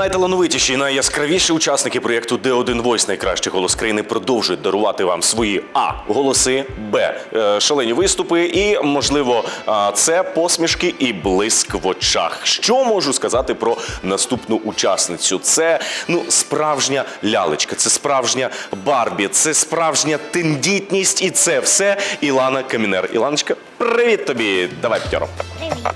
Найталановитіші і найяскравіші учасники проєкту Д1 Voice найкращий голос країни продовжують дарувати вам свої а голоси, б е, шалені виступи і, можливо, а, це посмішки і блиск в очах. Що можу сказати про наступну учасницю? Це ну справжня лялечка, це справжня Барбі, це справжня тендітність, і це все Ілана Камінер. Іланочка, привіт тобі! Давай п'яро. Привіт.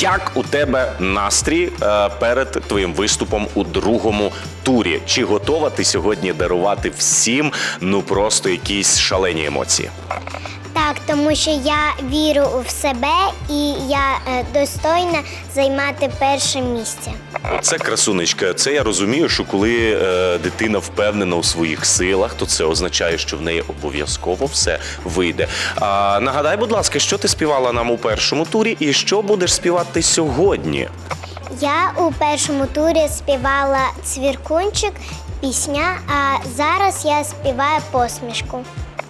Як у тебе настрій е, перед твоїм виступом у другому турі? Чи готова ти сьогодні дарувати всім ну просто якісь шалені емоції? Так, тому що я вірю в себе і я е, достойна займати перше місце. Це красунечка. Це я розумію, що коли е, дитина впевнена у своїх силах, то це означає, що в неї обов'язково все вийде. А, нагадай, будь ласка, що ти співала нам у першому турі, і що будеш співати сьогодні? Я у першому турі співала цвіркунчик, пісня, а зараз я співаю посмішку.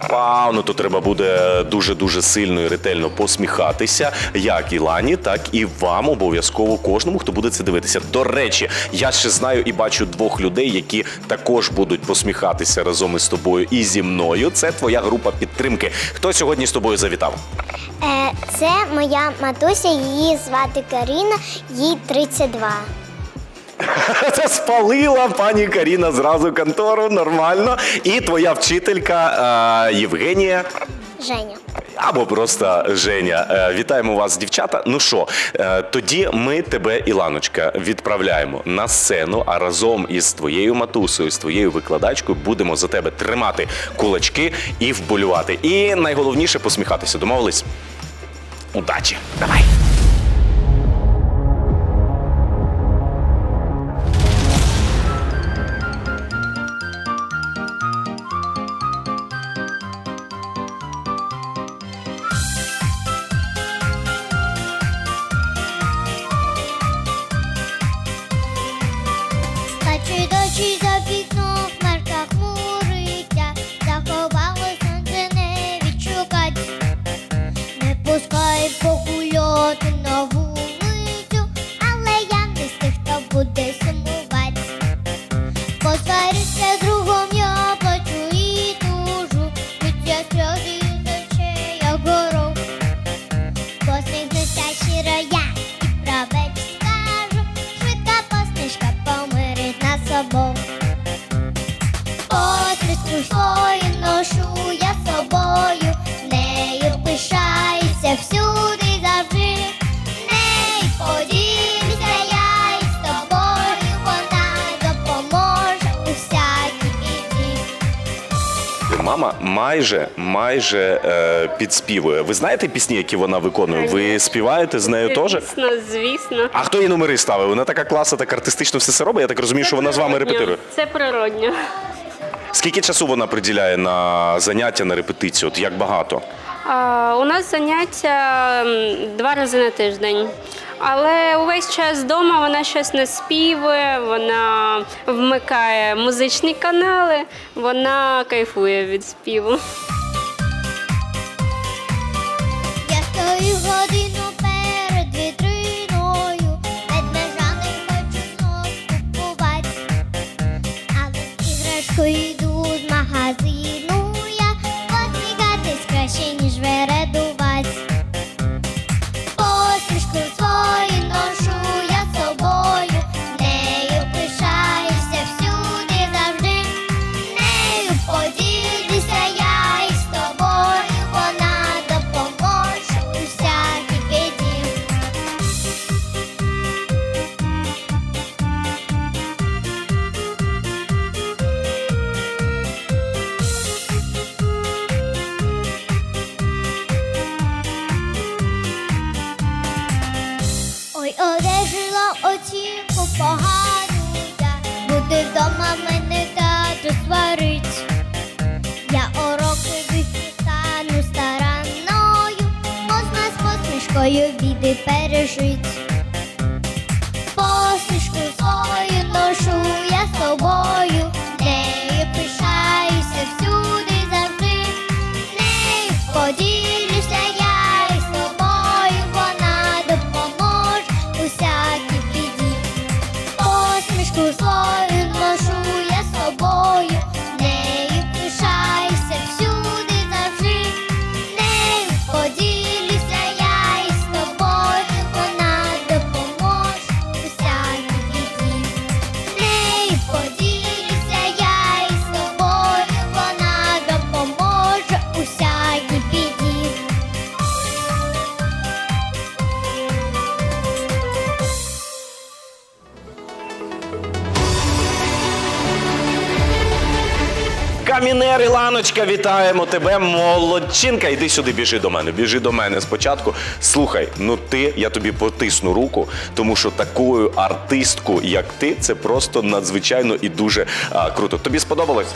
Вау, ну то треба буде дуже дуже сильно і ретельно посміхатися, як і Лані, так і вам обов'язково кожному, хто буде це дивитися. До речі, я ще знаю і бачу двох людей, які також будуть посміхатися разом із тобою і зі мною. Це твоя група підтримки. Хто сьогодні з тобою завітав? Е, це моя матуся, її звати Каріна, їй 32. Це спалила пані Каріна зразу контору. Нормально. І твоя вчителька е, Євгенія. Женя. Або просто Женя. Е, Вітаємо вас, дівчата. Ну що, е, тоді ми тебе, Іланочка, відправляємо на сцену, а разом із твоєю матусею, з твоєю викладачкою будемо за тебе тримати кулачки і вболювати. І найголовніше посміхатися. Домовились? Удачі! Давай! Мама майже майже е, підспівує. Ви знаєте пісні, які вона виконує? Ви співаєте з нею теж? Звісно, звісно. А хто їй номери ставив? Вона така класна, так артистично все це робить. Я так розумію, що вона з вами Природньо. репетирує. Це природньо. Скільки часу вона приділяє на заняття, на репетицію? От як багато? А, у нас заняття м, два рази на тиждень. Але увесь час вдома вона щось не співає, вона вмикає музичні канали, вона кайфує від співу. Посмішкою біди пережить. Камінер, Іланочка, вітаємо тебе, молодчинка. Іди сюди, біжи до мене. Біжи до мене спочатку. Слухай, ну ти, я тобі потисну руку, тому що такою артистку, як ти, це просто надзвичайно і дуже а, круто. Тобі сподобалось?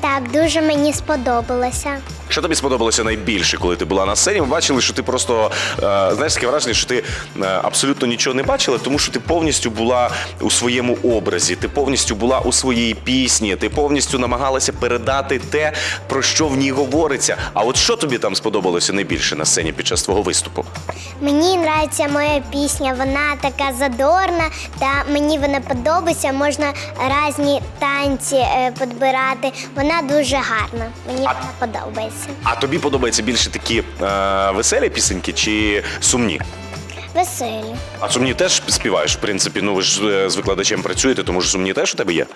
Так, дуже мені сподобалося. Що тобі сподобалося найбільше, коли ти була на сцені? Ми бачили, що ти просто е, знаєш таке враження, що ти е, абсолютно нічого не бачила, тому що ти повністю була у своєму образі, ти повністю була у своїй пісні, ти повністю намагалася передати те, про що в ній говориться. А от що тобі там сподобалося найбільше на сцені під час твого виступу? Мені подобається моя пісня, вона така задорна, та мені вона подобається. Можна різні танці е, підбирати. Вона дуже гарна. Мені вона подобається. А тобі подобаються більше такі е, веселі пісеньки чи сумні? Веселі. А сумні теж співаєш, в принципі. Ну ви ж е, з викладачем працюєте, тому ж сумні теж у тебе є.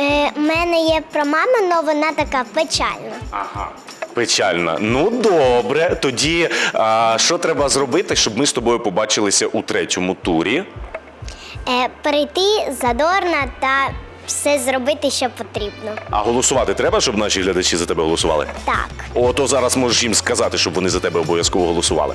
Е, У мене є про маму, але вона така печальна. Ага. Печальна. Ну добре. Тоді а, що треба зробити, щоб ми з тобою побачилися у третьому турі? Е, Перейти задорна та все зробити, що потрібно. А голосувати треба, щоб наші глядачі за тебе голосували? Так, Ото зараз можеш їм сказати, щоб вони за тебе обов'язково голосували.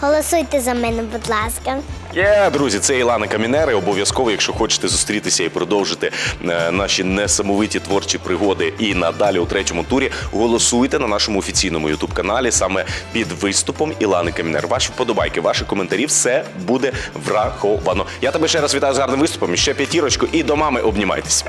голосуйте за мене, будь ласка. Є, друзі, це Ілана Камінери. Обов'язково, якщо хочете зустрітися і продовжити е, наші несамовиті творчі пригоди і надалі у третьому турі, голосуйте на нашому офіційному ютуб каналі саме під виступом Ілани Камінер. Ваші вподобайки, ваші коментарі, все буде враховано. Я тебе ще раз вітаю з гарним виступом. Ще п'ятірочку і до мами обнімайтесь.